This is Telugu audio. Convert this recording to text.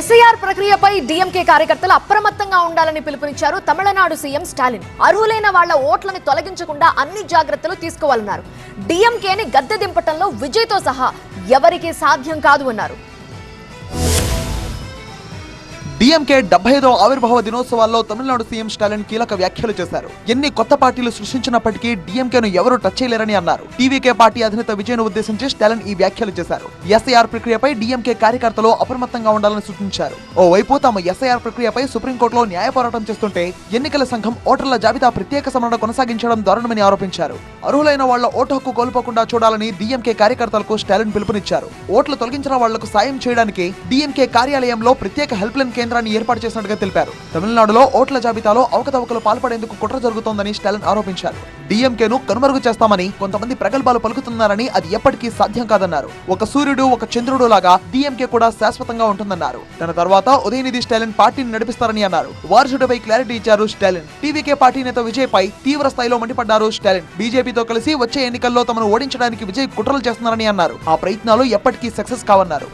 ఎస్ఐఆర్ ప్రక్రియపై డిఎంకే కార్యకర్తలు అప్రమత్తంగా ఉండాలని పిలుపునిచ్చారు. తమిళనాడు సీఎం స్టాలిన్. అర్హులైన వాళ్ళ ఓట్లను తొలగించకుండా అన్ని జాగ్రత్తలు తీసుకోవాలన్నారు. డిఎంకేని గద్దె దింపటంలో విజయ్తో సహా ఎవరికీ సాధ్యం కాదు అన్నారు. డిఎంకే డెబ్బై ఐదో ఆవిర్భావ దినోత్సవాల్లో తమిళనాడు సీఎం స్టాలిన్ కీలక వ్యాఖ్యలు చేశారు. ఎన్ని కొత్త పార్టీలు సృష్టించినప్పటికీ డీఎంకేను ఎవరు టచ్ చేయలేరని అన్నారు. టీవీకే పార్టీ అధినేత విజయ్ను ఉద్దేశించి స్టాలిన్ ఈ వ్యాఖ్యలు చేశారు. ఎస్ఐఆర్ ప్రక్రియపై డిఎంకే కార్యకర్తలు అప్రమత్తంగా ఉండాలని సూచించారు. ఓవైపు తాము ఎస్ఐఆర్ ప్రక్రియపై సుప్రీంకోర్టులో న్యాయ పోరాటం చేస్తుంటే ఎన్నికల సంఘం ఓటర్ల జాబితా ప్రత్యేక సమరణ కొనసాగించడం దారుణమని ఆరోపించారు. అర్హులైన వాళ్ళ ఓటు హక్కు కోల్పోకుండా చూడాలని డిఎంకే కార్యకర్తలకు స్టాలిన్ పిలుపునిచ్చారు. ఓట్లు తొలగించిన వాళ్ళకు సాయం చేయడానికి డిఎంకే కార్యాలయంలో ప్రత్యేక హెల్ప్ లైన్ కేంద్రాన్ని ఏర్పాటు చేసినట్టుగా తెలిపారు. తమిళనాడులో ఓట్ల జాబితాలో అవకతవకలు పాల్పడేందుకు కుట్ర జరుగుతోందని స్టాలిన్ ఆరోపించారు. డిఎంకేను కనుమరుగు చేస్తామని కొంతమంది ప్రగల్భాలు పలుకుతున్నారని అది ఎప్పటికీ సాధ్యం కాదన్నారు. ఒక సూర్యుడు ఒక చంద్రుడు లాగా డిఎంకే కూడా శాశ్వతంగా ఉంటుందన్నారు. తన తర్వాత ఉదయనిధి స్టాలిన్ పార్టీని నడిపిస్తారని అన్నారు. వారసుడిపై క్లారిటీ ఇచ్చారు స్టాలిన్. టీవీకే పార్టీ నేత విజయ్ పై తీవ్ర స్థాయిలో మండిపడ్డారు స్టాలిన్. బీజేపీ బీజేపీతో కలిసి వచ్చే ఎన్నికల్లో తమను ఓడించడానికి విజయ్ కుట్రలు చేస్తున్నారని అన్నారు. ఆ ప్రయత్నాలు ఎప్పటికీ సక్సెస్ కావన్నారు.